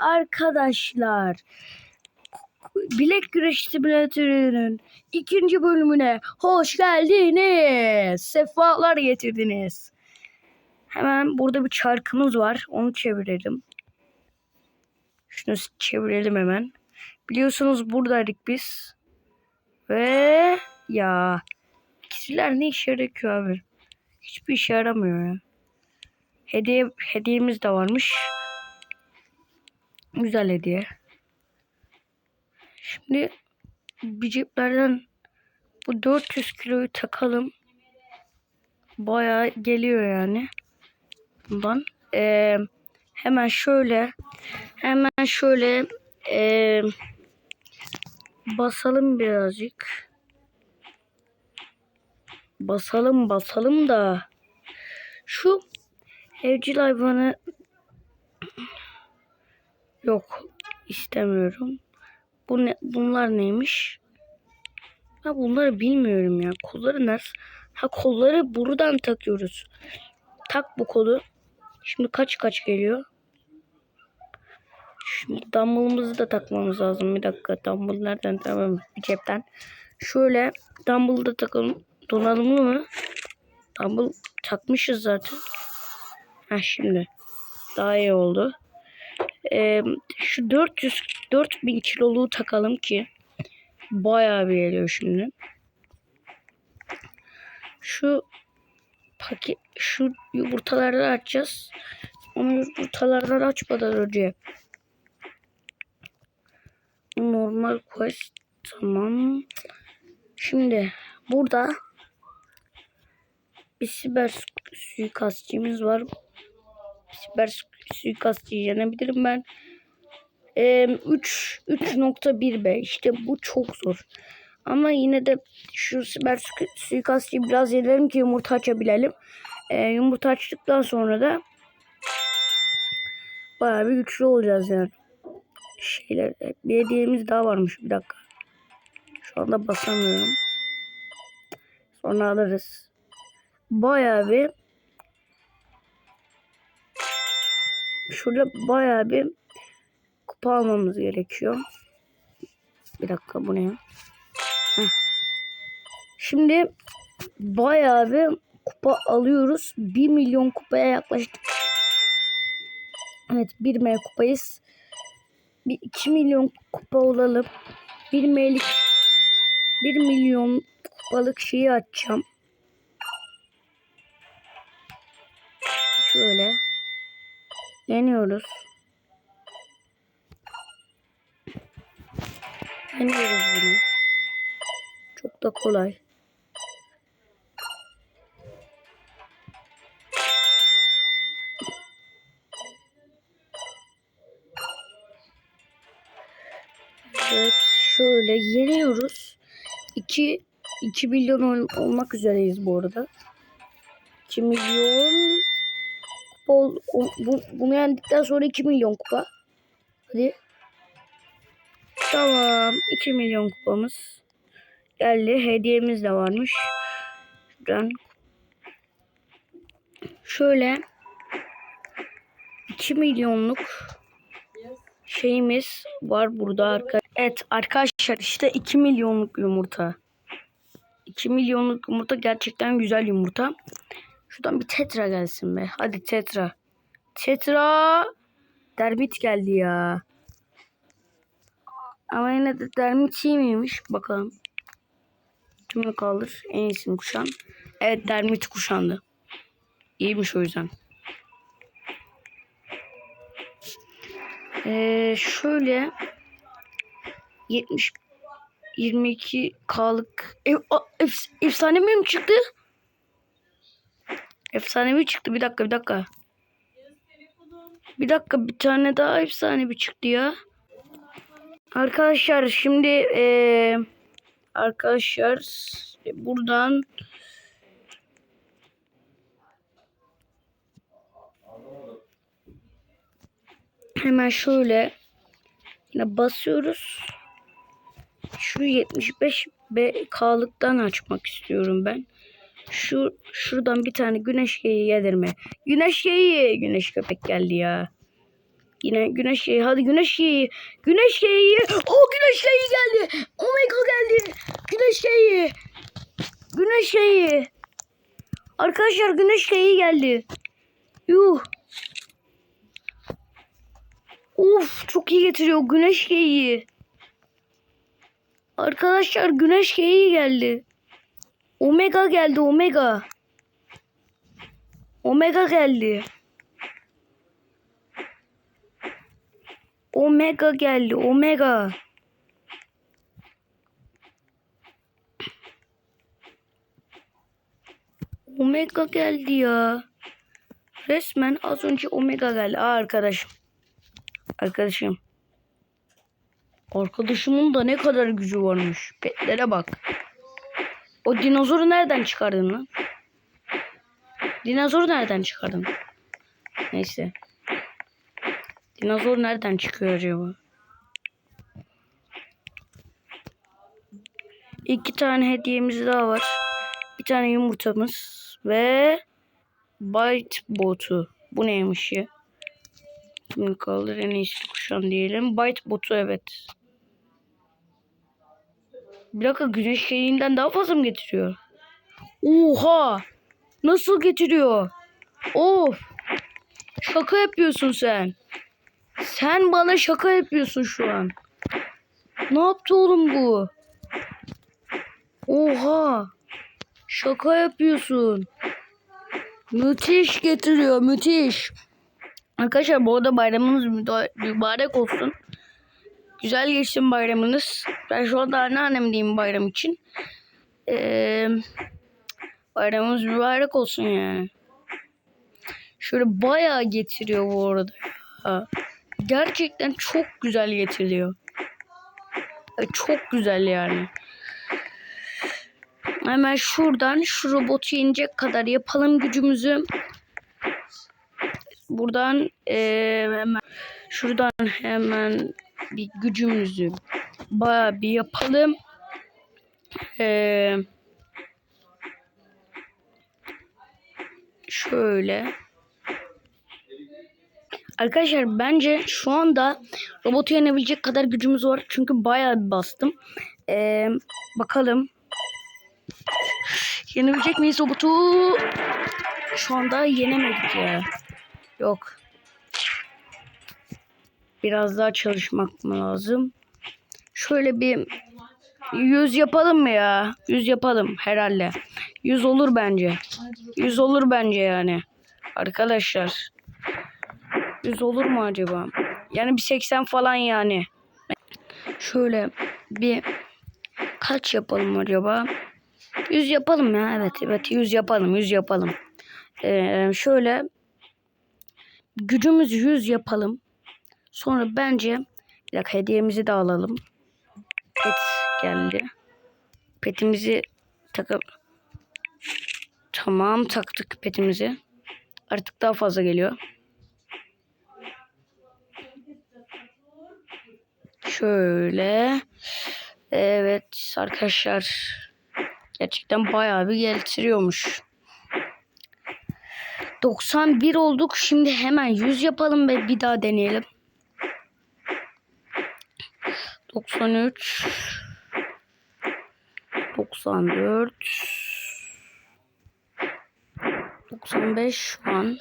arkadaşlar. Bilek güreş simülatörünün ikinci bölümüne hoş geldiniz. Sefalar getirdiniz. Hemen burada bir çarkımız var. Onu çevirelim. Şunu çevirelim hemen. Biliyorsunuz buradaydık biz. Ve ya ikisiler ne işe yarıyor abi? Hiçbir işe yaramıyor ya. Hediye hediyemiz de varmış. Güzel hediye. Şimdi bir ceplerden bu 400 kiloyu takalım. Bayağı geliyor yani. Bundan. Ee, hemen şöyle hemen şöyle ee, basalım birazcık. Basalım basalım da şu evcil hayvanı yok istemiyorum. Bu ne, bunlar neymiş? Ha bunları bilmiyorum ya. Kolları nasıl? Ha kolları buradan takıyoruz. Tak bu kolu. Şimdi kaç kaç geliyor? Şimdi dumbbellımızı da takmamız lazım. Bir dakika dumbbell nereden tamam bir cepten. Şöyle dumbbell'ı da takalım. Donanımlı mı? Dumbbell takmışız zaten. Ha şimdi. Daha iyi oldu. Ee, şu 400 4000 kiloluğu takalım ki bayağı bir geliyor şimdi. Şu paket şu yumurtaları açacağız. Onu yumurtalardan açmadan önce normal quest tamam. Şimdi burada bir siber suikastçımız var. Siber suikastçı yenebilirim ben. 3 3.1B işte bu çok zor. Ama yine de şu su- suikastçıyı biraz yenelim ki yumurta açabilelim. Ee, yumurta açtıktan sonra da bayağı bir güçlü olacağız yani. Şeyler bir hediyemiz daha varmış bir dakika. Şu anda basamıyorum. Sonra alırız. Bayağı bir şurada bayağı bir kupa almamız gerekiyor. Bir dakika bu ne ya? Şimdi bayağı bir kupa alıyoruz. 1 milyon kupaya yaklaştık. Evet 1 M kupayız. Bir 2 milyon kupa olalım. 1 M'lik 1 milyon kupalık şeyi açacağım. Şöyle. Yeniyoruz. Yeniyoruz bunu. Çok da kolay. Evet şöyle yeniyoruz. 2 2 milyon ol- olmak üzereyiz bu arada. 2 milyon ol- o- bu, bunu yendikten sonra 2 milyon kupa. Hadi. Tamam. 2 milyon kupamız geldi. Hediyemiz de varmış. Şuradan şöyle 2 milyonluk şeyimiz var burada arka. Evet arkadaşlar işte 2 milyonluk yumurta. 2 milyonluk yumurta gerçekten güzel yumurta. Şuradan bir tetra gelsin be. Hadi tetra. Tetra. Dermit geldi ya. Ama yine de dermit iyi miymiş? Bakalım. Kimi kaldır? En iyisini kuşan. Evet dermit kuşandı. İyiymiş o yüzden. Ee, şöyle 70 22 K'lık ev, a- ef- efsane mi çıktı? Efsane mi çıktı? Bir dakika bir dakika. Bir dakika bir tane daha efsane bir çıktı ya. Arkadaşlar şimdi eee arkadaşlar buradan hemen şöyle yine basıyoruz. Şu 75 B K'lıktan açmak istiyorum ben. Şu şuradan bir tane güneş geyiği yedirme. Güneş geyiği. Güneş köpek geldi ya. Yine güneş şeyi. Hadi güneş şeyi. Güneş şeyi. O güneş şeyi geldi. Omega geldi. Güneş şeyi. Güneş şeyi. Arkadaşlar güneş şeyi geldi. Yuh. Of çok iyi getiriyor güneş geyiği. Arkadaşlar güneş geyiği geldi. Omega geldi omega. Omega geldi. Omega geldi omega. Omega geldi ya. Resmen az önce Omega geldi. Aa, arkadaşım. Arkadaşım. Arkadaşımın da ne kadar gücü varmış. Petlere bak. O dinozoru nereden çıkardın lan? Dinozoru nereden çıkardın? Neyse. Dinozor nereden çıkıyor acaba? İki tane hediyemiz daha var. Bir tane yumurtamız ve Byte botu. Bu neymiş ya? Şimdi kaldır en iyisi kuşan diyelim. Byte botu evet. Bir dakika güneş şeyinden daha fazla mı getiriyor? Oha! Nasıl getiriyor? Of! Şaka yapıyorsun sen. Sen bana şaka yapıyorsun şu an. Ne yaptı oğlum bu? Oha! Şaka yapıyorsun. Müthiş getiriyor, müthiş. Arkadaşlar bu arada bayramınız müda- mübarek olsun. Güzel geçsin bayramınız. Ben şu anda anneannemdeyim bayram için. Ee, bayramımız mübarek olsun yani. Şöyle bayağı getiriyor bu arada. ya. Gerçekten çok güzel getiriyor. Ya Çok güzel yani. Hemen şuradan şu robotu inecek kadar yapalım gücümüzü. Buradan eee, hemen şuradan hemen bir gücümüzü bayağı bir yapalım. Eee, şöyle. Arkadaşlar bence şu anda robotu yenebilecek kadar gücümüz var. Çünkü bayağı bir bastım. Eee, bakalım. Yenebilecek miyiz robotu? Şu anda yenemedik ya. Yok. Biraz daha çalışmak mı lazım? Şöyle bir yüz yapalım mı ya? Yüz yapalım herhalde. Yüz olur bence. Yüz olur bence yani. Arkadaşlar. Yüz olur mu acaba? Yani bir 80 falan yani. Şöyle bir kaç yapalım acaba? 100 yapalım ya. Evet evet 100 yapalım 100 yapalım. Ee, şöyle gücümüzü 100 yapalım. Sonra bence bir dakika hediyemizi de alalım. Pet geldi. Petimizi takıp Tamam taktık petimizi. Artık daha fazla geliyor. Şöyle. Evet arkadaşlar. Gerçekten bayağı bir getiriyormuş. 91 olduk. Şimdi hemen 100 yapalım ve bir daha deneyelim. 93 94 95 şu an.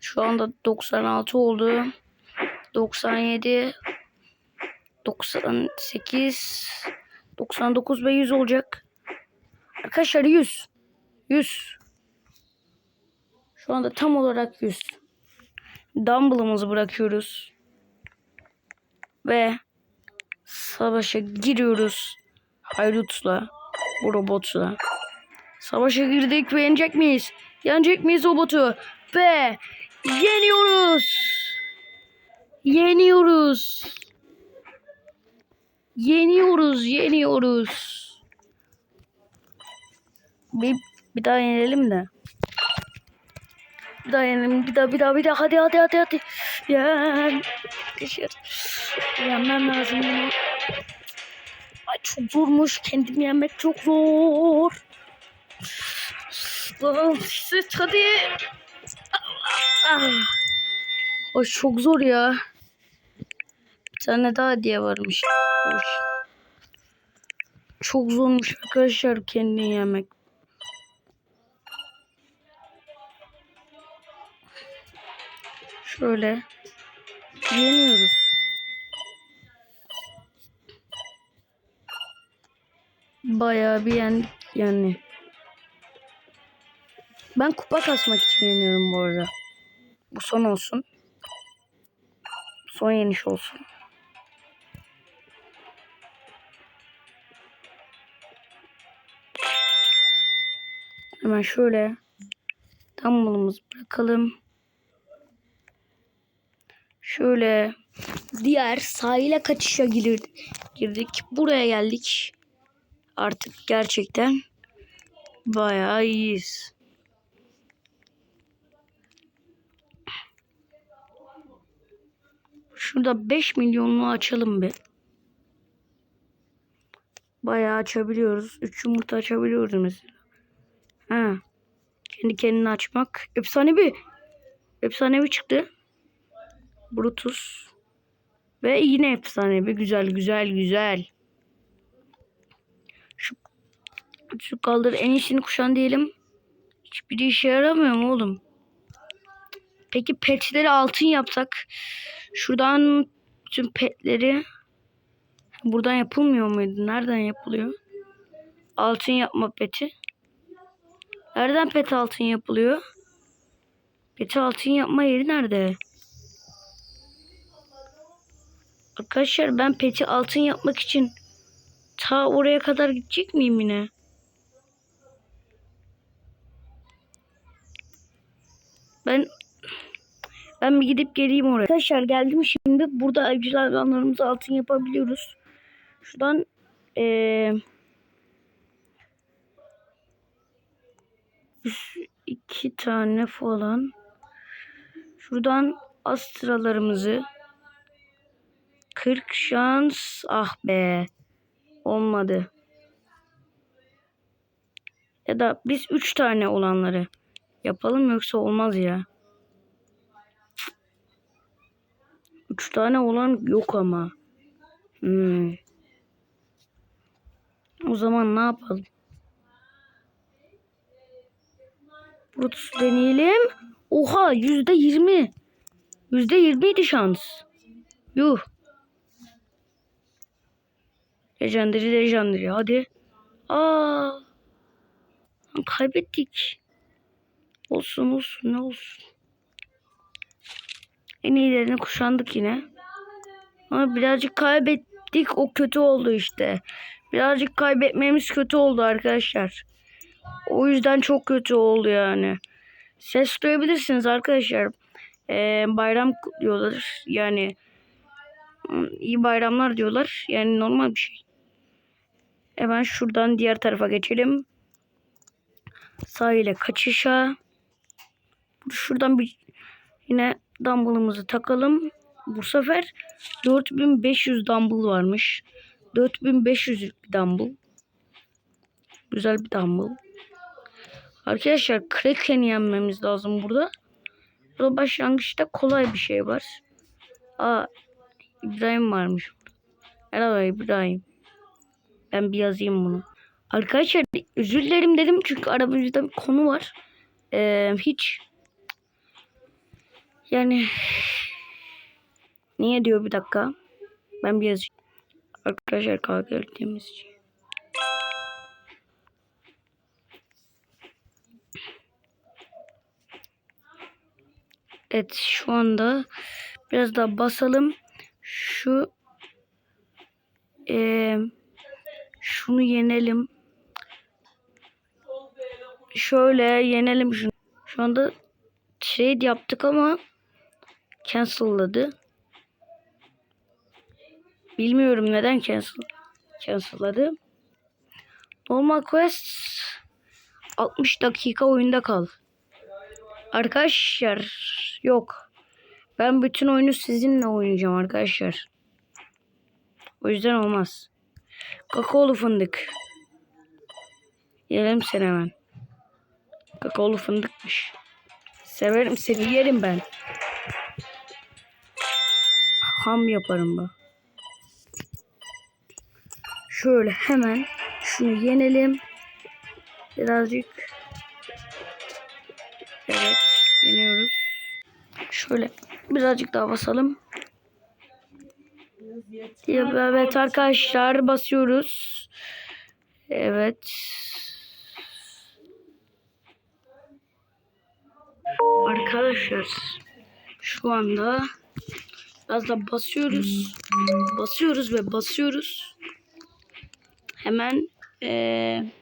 Şu anda 96 oldu. 97 98 99 ve 100 olacak. Arkadaşlar 100. 100. Şu anda tam olarak 100. Dumble'ımızı bırakıyoruz. Ve savaşa giriyoruz. Hayrut'la. Bu robotla. Savaşa girdik ve yenecek miyiz? Yenecek miyiz robotu? Ve yeniyoruz. Yeniyoruz. Yeniyoruz, yeniyoruz. Bir, bir daha yenelim de. Bir daha yenelim, bir daha, bir daha, bir daha. Hadi, hadi, hadi, hadi. Yen. Arkadaşlar. Yenmem lazım bunu. Ay çok zormuş. Kendim yenmek çok zor. Siz hadi. Ah. O çok zor ya. Bir tane daha diye varmış. Çok zormuş arkadaşlar kendini yemek. Şöyle yeniyoruz. Bayağı bir yendik yani. Ben kupa kasmak için yeniyorum bu arada. Bu son olsun. Son yeniş olsun. Hemen şöyle dumbbellımızı bırakalım. Şöyle diğer sahile kaçışa girir, girdik. Buraya geldik. Artık gerçekten bayağı iyiyiz. Şurada 5 milyonluğu açalım bir. Bayağı açabiliyoruz. 3 yumurta açabiliyoruz mesela. Ha. Kendi kendini açmak. Efsanevi. Efsanevi çıktı. Brutus. Ve yine efsanevi. Güzel güzel güzel. Şu, şu kaldır en iyisini kuşan diyelim. Hiçbiri işe yaramıyor mu oğlum? Peki petleri altın yapsak. Şuradan tüm petleri buradan yapılmıyor muydu? Nereden yapılıyor? Altın yapma peti. Nereden pet altın yapılıyor? Peti altın yapma yeri nerede? Arkadaşlar ben peti altın yapmak için ta oraya kadar gidecek miyim yine? Ben ben bir gidip geleyim oraya. Arkadaşlar geldim şimdi. Burada evcil hayvanlarımızı altın yapabiliyoruz. Şuradan ee, iki tane falan. Şuradan astralarımızı 40 şans. Ah be. Olmadı. Ya da biz 3 tane olanları yapalım yoksa olmaz ya. 3 tane olan yok ama. Hmm. O zaman ne yapalım? Brutus deneyelim. Oha yüzde yirmi. Yüzde yirmiydi şans. Yuh. Legendary legendary hadi. Aa. Kaybettik. Olsun olsun ne olsun. En iyilerini kuşandık yine. Ama birazcık kaybettik. O kötü oldu işte. Birazcık kaybetmemiz kötü oldu arkadaşlar. O yüzden çok kötü oldu yani. Ses duyabilirsiniz arkadaşlar. Ee, bayram diyorlar. Yani iyi bayramlar diyorlar. Yani normal bir şey. Hemen şuradan diğer tarafa geçelim. Sahile kaçışa. Şuradan bir yine dumbbellımızı takalım. Bu sefer 4500 dumbbell varmış. 4500 bir dumbbell. Güzel bir dumbbell. Arkadaşlar Kraken yenmemiz lazım burada. Burada başlangıçta kolay bir şey var. Aa İbrahim varmış. Merhaba İbrahim. Ben bir yazayım bunu. Arkadaşlar özür dilerim dedim çünkü aramızda bir konu var. Ee, hiç yani niye diyor bir dakika. Ben bir yazayım. Arkadaşlar kavga ettiğimiz için. Evet şu anda biraz daha basalım. Şu eee şunu yenelim. Şöyle yenelim şunu. Şu anda trade yaptık ama cancel'ladı. Bilmiyorum neden cancel cancel'ladı. Normal quest 60 dakika oyunda kal. Arkadaşlar yok. Ben bütün oyunu sizinle oynayacağım arkadaşlar. O yüzden olmaz. Kakaolu fındık. Yerim seni hemen. Kakaolu fındıkmış. Severim seni yerim ben. ham yaparım bak. Şöyle hemen şunu yenelim. Birazcık. Evet. Yeniyoruz. Şöyle birazcık daha basalım. Evet arkadaşlar basıyoruz. Evet. Arkadaşlar şu anda biraz da basıyoruz. Basıyoruz ve basıyoruz. Hemen eee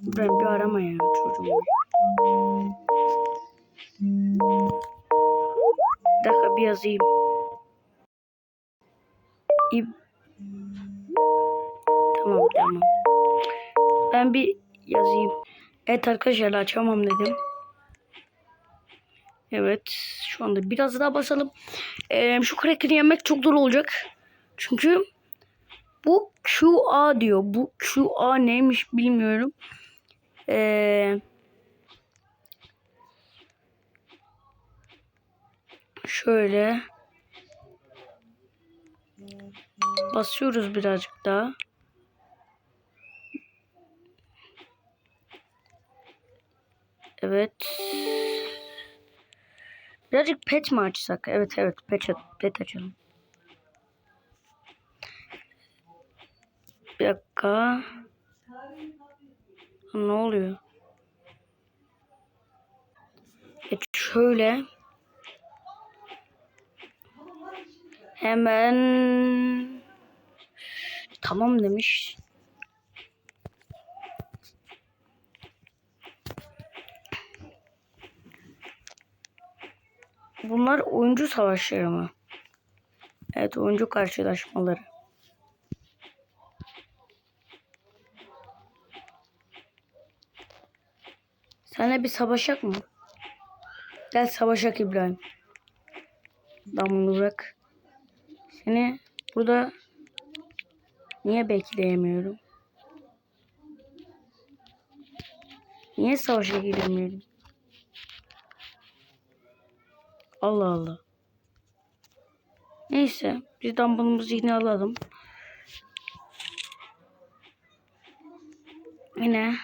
ben bir arama ya çocuğum. Bir dakika bir yazayım. İb tamam tamam. Ben bir yazayım. Evet arkadaşlar açamam dedim. Evet şu anda biraz daha basalım. Ee, şu kraker'i yemek çok zor olacak. Çünkü bu QA diyor. Bu QA neymiş bilmiyorum. Ee, şöyle basıyoruz birazcık daha. Evet. Birazcık pet mi açsak? Evet evet pet, pet açalım. Bir dakika. Ne oluyor? Evet şöyle. Hemen tamam demiş. Bunlar oyuncu savaşları mı? Evet oyuncu karşılaşmaları. Senle bir savaşak mı? Gel savaşak İbrahim. Ben bunu bırak. Seni burada niye bekleyemiyorum? Niye savaşa giremiyorum? Allah Allah. Neyse. Biz dumbbellımızı yine alalım. Yine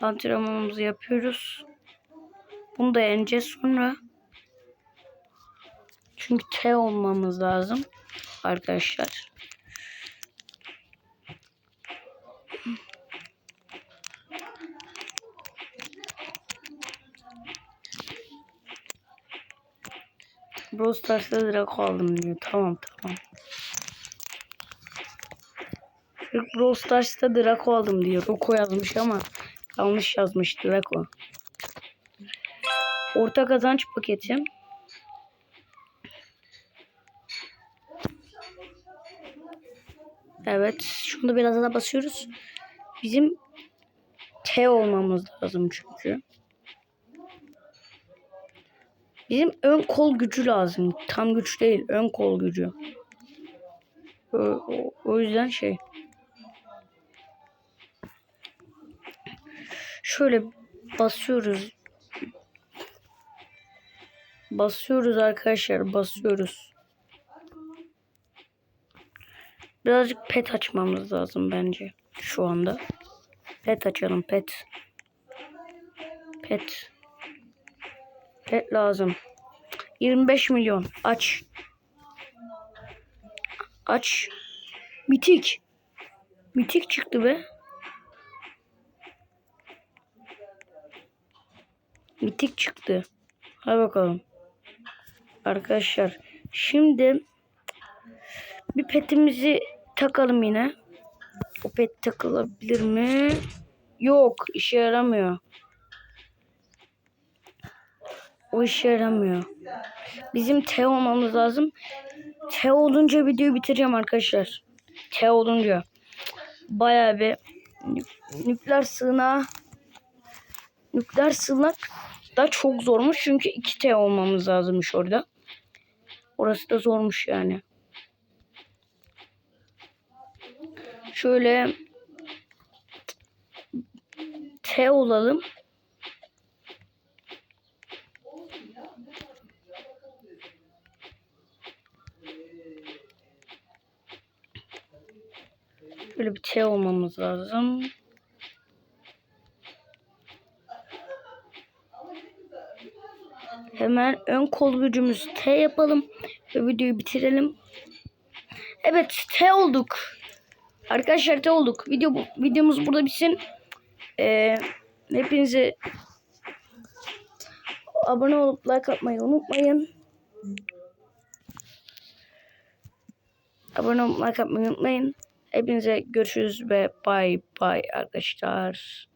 antrenmanımızı yapıyoruz. Bunu da yeneceğiz sonra. Çünkü T olmamız lazım. Arkadaşlar. Brawl Stars'ta Draco aldım diyor. Tamam tamam. Çocuk Brawl Stars'ta aldım diyor. Roko yazmış ama yanlış yazmış Draco. Orta kazanç paketim. Evet. Şunu da biraz daha basıyoruz. Bizim T olmamız lazım çünkü. Bizim ön kol gücü lazım. Tam güç değil. Ön kol gücü. O, o, o yüzden şey. Şöyle basıyoruz. Basıyoruz arkadaşlar. Basıyoruz. Birazcık pet açmamız lazım bence. Şu anda. Pet açalım pet. Pet. Pet lazım. 25 milyon. Aç. Aç. Mitik. Mitik çıktı be. Mitik çıktı. Hadi bakalım. Arkadaşlar. Şimdi bir petimizi takalım yine. O pet takılabilir mi? Yok. işe yaramıyor. O işe yaramıyor. Bizim T olmamız lazım. T olunca videoyu bitireceğim arkadaşlar. T olunca. Bayağı bir nükleer sığınağı nükleer sığınak da çok zormuş. Çünkü 2 T olmamız lazımmış orada. Orası da zormuş yani. şöyle T olalım. Şöyle bir T olmamız lazım. Hemen ön kol gücümüz T yapalım ve videoyu bitirelim. Evet T olduk. Arkadaşlar T olduk. Video. Videomuz burada bitsin. Ee, hepinize abone olup like atmayı unutmayın. Abone olup like atmayı unutmayın. Hepinize görüşürüz ve bay bay arkadaşlar.